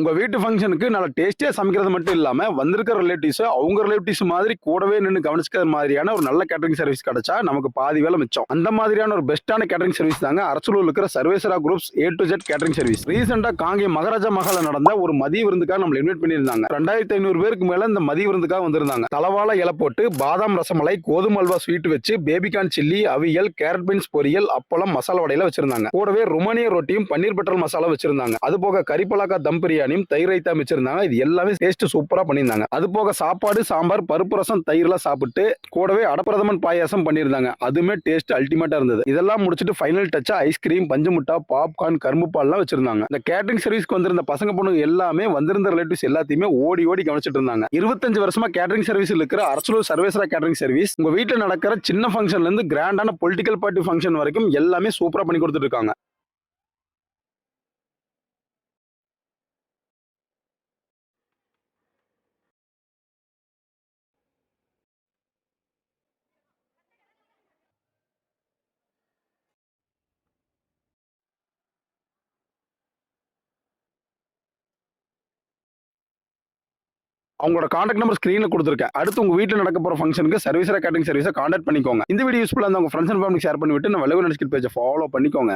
உங்க வீட்டு ஃபங்க்ஷனுக்கு நல்லா டேஸ்டியா சமைக்கிறது மட்டும் இல்லாம வந்திருக்கிற ரிலேட்டிவ்ஸ் அவங்க ரிலேட்டிவ்ஸ் மாதிரி கூடவே நின்று கவனிச்சுக்கிற மாதிரியான ஒரு நல்ல கேட்டரிங் சர்வீஸ் கிடைச்சா நமக்கு பாதி வேலை மிச்சம். அந்த மாதிரியான ஒரு பெஸ்ட்டான கேட்டரிங் சர்வீஸ் தாங்க அரசூரில் இருக்கிற Sarveswara groups A to Z catering service ரீசெண்டா காங்கி மகாராஜா மகால நடந்த ஒரு மதிய விருந்துக்காக நம்மள இன்வைட் பண்ணியிருந்தாங்க. ரெண்டாயிரத்தி ஐநூறு பேருக்கு மேல இந்த மதிய விருந்துக்காக வந்திருந்தாங்க. தலவாழ இலை போட்டு பாதாம் ரசமலை கோதுமை அல்வா ஸ்வீட் வச்சு baby corn chilli aviyal carrot beans poriyal appalam masala வடையில வச்சிருந்தாங்க. கூடவே ருமானிய ரொட்டியும் பன்னீர் பட்டர் மசாலா வச்சிருந்தாங்க. அது போக கறிப்பலாக்கா தம் பிரியாணியும் தயிர் ரைத்தா வச்சிருந்தாங்க இது எல்லாமே டேஸ்ட் சூப்பரா பண்ணியிருந்தாங்க. அது போக சாப்பாடு சாம்பார் பருப்பு ரசம் தயிர்லாம் சாப்பிட்டு கூடவே அடப்பிரதமன் பாயாசம் பண்ணியிருந்தாங்க. அதுவுமே டேஸ்ட் அல்டிமேட்டா இருந்தது. இதெல்லாம் முடிச்சுட்டு ஃபைனல் டச்சா ஐஸ்கிரீம் பஞ்சு முட்டா பாப்கார்ன் கரும்பு பால்லாம் வச்சிருந்தாங்க. இந்த கேட்டரிங் சர்வீஸ்க்கு வந்திருந்த பசங்க பொண்ணுங்க எல்லாமே வந்திருந்த ரிலேட்டிவ்ஸ் எல்லாத்தையுமே ஓடி ஓடி கவனிச்சிட்டு இருந்தாங்க. இருபத்தஞ்சு வருஷமா கேட்டரிங் சர்வீஸ் இருக்கிற அரசலூர் சர்வேசரா கேட்டரிங் சர்வீஸ் உங்க வீட்டில் நடக்கிற சின்ன ஃபங்க்ஷன்ல இருந்து கிராண்டான பொலிட்டிக்கல் பார்ட்டி ஃபங்க்ஷன் வரைக்கும் எல்லாமே சூப்பரா பண்ணி கொடுத்துட்டு இருக்காங்க. அவங்களோட காண்டாக்ட் நம்பர் ஸ்க்ரீனில் கொடுத்துருக்கேன். அடுத்து உங்கள் வீட்டில் நடக்க போகிற ஃபங்க்ஷனுக்கு சர்வீஸ் கேட்டரிங் சர்வீஸை காண்டாக்ட் பண்ணிக்கோங்க. இந்த வீடியோ யூஸ்ஃபுல்லாக இருந்தால் உங்க ஃப்ரெண்ட்ஸ் அண்ட் ஃபேமிலி ஷேர் பண்ணிவிட்டு நான் விளைவு நடிச்சிட்டு பேஜை ஃபாலோ பண்ணிக்கோங்க.